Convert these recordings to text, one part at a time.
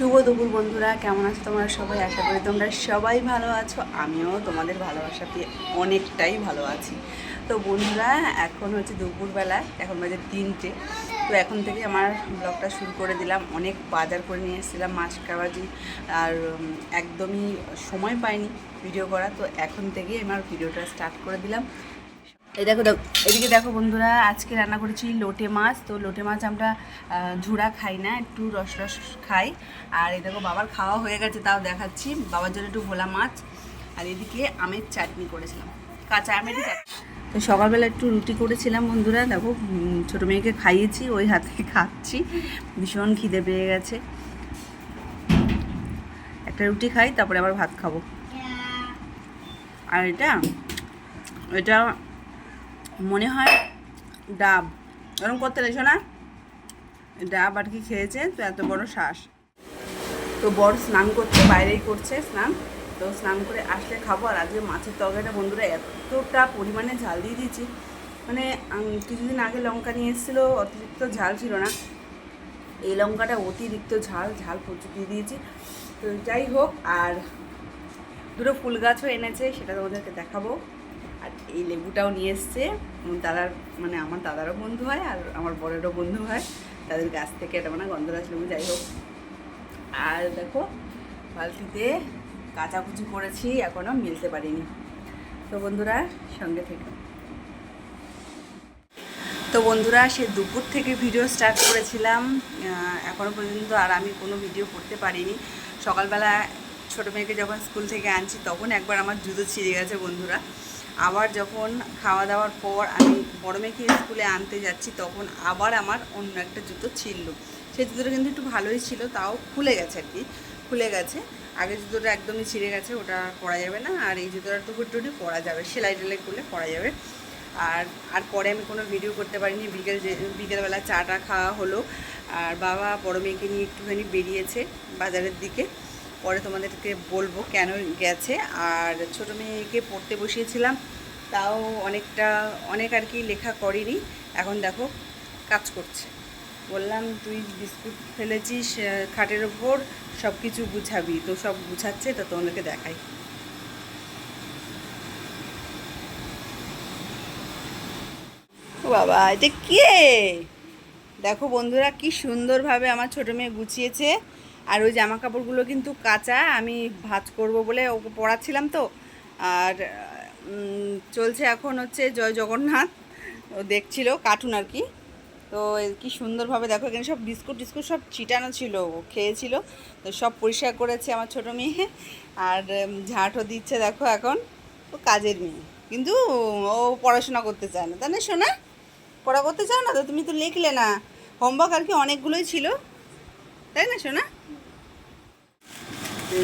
শুভ দুপুর বন্ধুরা, কেমন আছো তোমরা সবাই? আশা করি তোমরা সবাই ভালো আছো। আমিও তোমাদের ভালোবাসা পেয়ে অনেকটাই ভালো আছি। তো বন্ধুরা, এখন হচ্ছে দুপুরবেলা, এখন বাজে তিনটে। তো এখন থেকে আমার ব্লগটা শুরু করে দিলাম। অনেক বাজার করে নিয়ে এসেছিলাম, মাছ কাবাজি। আর একদমই সময় পাইনি ভিডিও করা তো এখন থেকেই আমার ভিডিওটা স্টার্ট করে দিলাম। এই দেখো দেখো, এদিকে দেখো বন্ধুরা, আজকে রান্না করেছি লোটে মাছ। তো লোটে মাছ আমরা ঝুড়া খাই না, একটু রস রস খাই। আর এই দেখো, বাবার খাওয়া হয়ে গেছে, তাও দেখাচ্ছি। বাবার জন্য একটু ভোলা মাছ। আর এদিকে আমের চাটনি করেছিলাম, কাঁচা আমের তো সকালবেলা একটু রুটি করেছিলাম বন্ধুরা, দেখো ছোটো মেয়েকে খাইয়েছি, ওই হাতে খাচ্ছি। ভীষণ খিদে পেয়ে গেছে। একটা রুটি খাই, তারপরে আবার ভাত খাব। আর এটা এটা মনে হয় ডাব। ওরকম করতে রেছো না ডাব আর কি খেয়েছে, তো এত বড় শ্বাস। তো বড় স্নান করতে বাইরেই করছে স্নান। তো স্নান করে আসলে খাব, আর আজকে মাছের তরকারিটা বন্ধুরা এতটা পরিমাণে ঝাল দিয়ে দিয়েছি। মানে কিছুদিন আগে লঙ্কা নিয়ে এসেছিল, অতিরিক্ত ঝাল ছিল না। এই লঙ্কাটা অতিরিক্ত ঝাল ঝাল প্রচুর দিয়ে দিয়েছি। তো যাই হোক, আর দুটো ফুল গাছও এনেছে, সেটা তোমাদেরকে দেখাবো। আর এই লেবুটাও নিয়ে এসছে। দাদার মানে আমার দাদারও বন্ধু হয় আর আমার বরেরও বন্ধু হয়। তাদের গাছ থেকে এটা মানে গন্ধরাজ লেবু, যাই হোক। আর দেখো, বালতিতে কাচাকুচি করেছি এখনও মিলতে পারিনি। তো বন্ধুরা, সঙ্গে থেকে। তো বন্ধুরা, সে দুপুর থেকে ভিডিও স্টার্ট করেছিলাম। এখনও পর্যন্ত আর আমি কোনো ভিডিও করতে পারিনি। সকালবেলা ছোটো মেয়েকে যখন স্কুল থেকে আনছি, তখন একবার আমার জুতো ছিঁড়ে গেছে বন্ধুরা। আবার যখন খাওয়া দাওয়ার পর আমি বড় মেয়েকে স্কুলে আনতে যাচ্ছি, তখন আবার আমার অন্য একটা জুতো ছিঁড়ল সেই জুতোটা কিন্তু একটু ভালোই ছিল, তাও খুলে গেছে আর কি, খুলে গেছে। আগে জুতোটা একদমই ছিঁড়ে গেছে, ওটা পরা যাবে না, আর এই জুতোটা টুকুর টুটি পরা যাবে, সেলাই টেলাই করলে পরা যাবে। আর আর পরে আমি কোনো ভিডিও করতে পারিনি, বিকেল বিকেলবেলা চাটা খাওয়া হলো, আর বাবা বড় মেয়েকে নিয়ে একটুখানি বেরিয়েছে বাজারের দিকে। পরে তোমাদেরকে বলব কেন গেছে। আর ছোটো মেয়েকে পড়তে বসিয়েছিলাম, তাও অনেকটা, অনেক আর কি লেখা করিনি। এখন দেখো, কাজ করছে। বললাম, তুই বিস্কুট ফেলেছিস খাটের ওপর সব কিছু গুছাবি। তো সব গুছাচ্ছে, তো তোমাদেরকে দেখাই। বাবা, এটা কে? দেখো বন্ধুরা, কি সুন্দরভাবে আমার ছোটো মেয়ে গুছিয়েছে। আর ওই জামা কাপড়গুলো কিন্তু কাঁচা, আমি ভাজ করব বলে ওকে পড়াচ্ছিলাম তো। আর চলছে এখন হচ্ছে জয় জগন্নাথ। ও দেখছিল কার্টুন আর কি। তো কি সুন্দরভাবে দেখো, এখানে সব বিস্কুট টিস্কুট সব ছিটানো ছিল, ও খেয়েছিল। তো সব পরিষ্কার করেছে আমার ছোটো মেয়ে। আর ঝাঁটও দিচ্ছে দেখো এখন। ও কাজের মেয়ে। কিন্তু ও পড়াশোনা করতে চায় না। তাই না শোনা পড়া করতে চাও না তো? তুমি তো লিখলে না। হোমওয়ার্ক আর কি অনেকগুলোই ছিল। তাই না শোনা তো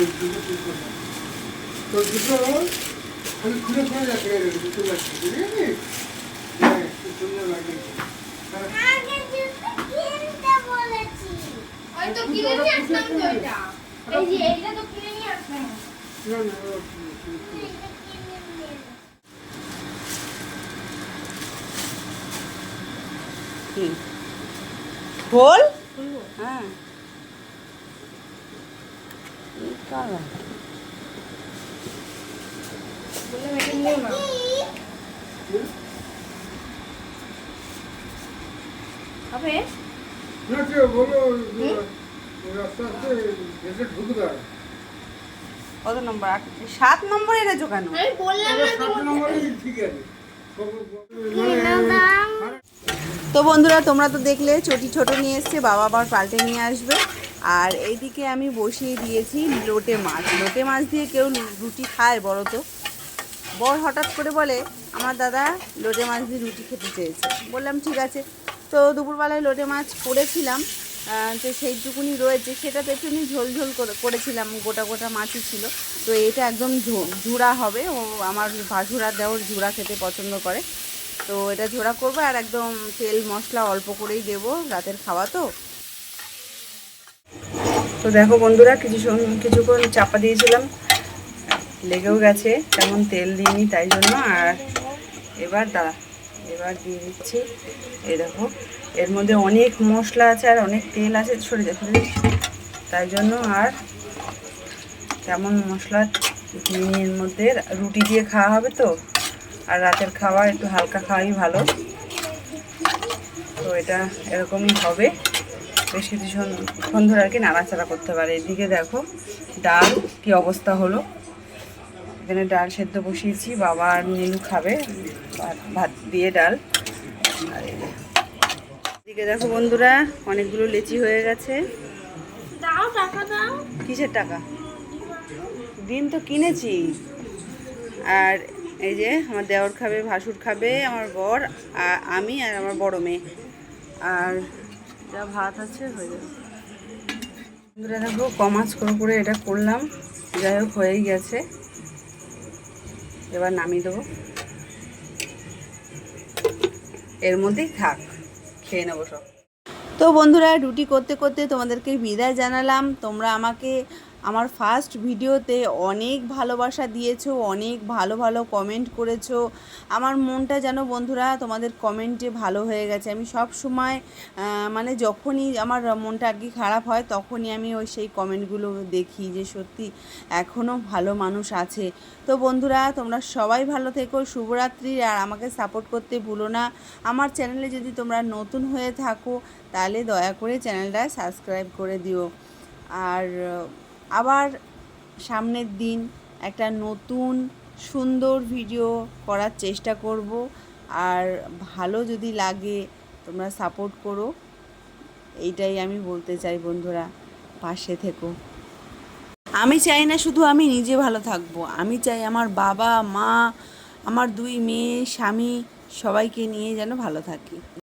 দুটো আমি খুলে খুলে যাচ্ছে দুটো যাচ্ছে ঠিক আছে হ্যাঁ। সুন্দর লাগে আগে জুতো কিনতে বলেছি। ওই তো কিনে নিয়ে আসলাম তো এটা। এই যে এইটা তো কিনে নিয়ে আসলাম। না না ও- এটা কিনে নিয়ে এলো। কি খোল হ্যাঁ হবে? না বলো এসে ঢুকে কত নম্বর? সাত নম্বর এনেছো কেন আমি বললাম না সাত তোমাকে। নম্বরই ঠিক আছে। তো বন্ধুরা তোমরা তো দেখলে চটি ছোট নিয়ে এসছে বাবা আবার পাল্টে নিয়ে আসবে। আর এইদিকে আমি বসিয়ে দিয়েছি লোটে মাছ। লোটে মাছ দিয়ে কেউ রুটি খায় বড় তো? বর হঠাৎ করে বলে, আমার দাদা লোটে মাছ দিয়ে রুটি খেতে চেয়েছে। বললাম, ঠিক আছে। তো দুপুরবেলায় লোটে মাছ করেছিলাম তো সেইটুকুনি রয়েছে। সেটা একটুখানি ঝোল ঝোল করে, করেছিলাম, গোটা গোটা মাছই ছিল। তো এটা একদম ঝুড়া হবে। ও আমার ভাসুরা দেওয়ার ঝুড়া খেতে পছন্দ করে। তো এটা ঝোড়া করব আর একদম তেল মশলা অল্প করেই দেবো রাতের খাওয়া তো। তো দেখো বন্ধুরা, কিছু কিছুক্ষণ চাপা দিয়েছিলাম। লেগেও গেছে, তেমন তেল দিইনি তাই জন্য। আর এবার দাঁড়া, এবার দিয়ে দিচ্ছি। এই দেখো, এর মধ্যে অনেক মশলা আছে আর অনেক তেল আছে। যা, সরে তাই জন্য আর তেমন মশলা মিনির মধ্যে। রুটি দিয়ে খাওয়া হবে তো, আর রাতের খাওয়া একটু হালকা খাওয়াই ভালো। তো এটা এরকমই হবে। বেশ কিছুক্ষণ ধরে আর কি নাড়াচাড়া করতে পারে। এদিকে দেখো ডাল কি অবস্থা হলো? এখানে ডাল সেদ্ধ বসিয়েছি বাবা আর নীলু খাবে ভাত ভাত দিয়ে ডাল। আর এদিকে দেখো বন্ধুরা অনেকগুলো লেচি হয়ে গেছে। কিসের টাকা? ডিম তো কিনেছি। আর এই যে আমার দেওর খাবে ভাসুর খাবে আমার বর আর আমি আর আমার বড় মেয়ে। আর যা ভাত আছে হয়ে যাবে। বন্ধুরা দেখো কমাস করে করে এটা করলাম। যাই হোক হয়েই গেছে। এবার নামিয়ে দেবো। এর মধ্যেই থাক খেয়ে নেব সব। তো বন্ধুরা রুটি করতে করতে তোমাদেরকে বিদায় জানালাম। তোমরা আমাকে আমার ফার্স্ট ভিডিওতে অনেক ভালোবাসা দিয়েছ, অনেক ভালো ভালো কমেন্ট করেছ। আমার মনটা যেন বন্ধুরা তোমাদের কমেন্টে ভালো হয়ে গেছে। আমি সব সময় মানে যখনই আমার মনটা আর কি খারাপ হয়, তখনই আমি ওই সেই কমেন্টগুলো দেখি যে সত্যি এখনও ভালো মানুষ আছে। তো বন্ধুরা, তোমরা সবাই ভালো থেকো, শুভরাত্রি আর আমাকে সাপোর্ট করতে ভুলো না। আমার চ্যানেলে যদি তোমরা নতুন হয়ে থাকো, তাহলে দয়া করে চ্যানেলটা সাবস্ক্রাইব করে দিও। আর আবার সামনের দিন একটা নতুন সুন্দর ভিডিও করার চেষ্টা করব। আর ভালো যদি লাগে তোমরা সাপোর্ট করো। এইটাই আমি বলতে চাই বন্ধুরা, পাশে থেকো। আমি চাই না শুধু আমি নিজে ভালো থাকব, আমি চাই আমার বাবা, মা, আমার দুই মেয়ে, স্বামী সবাইকে নিয়ে যেন ভালো থাকি।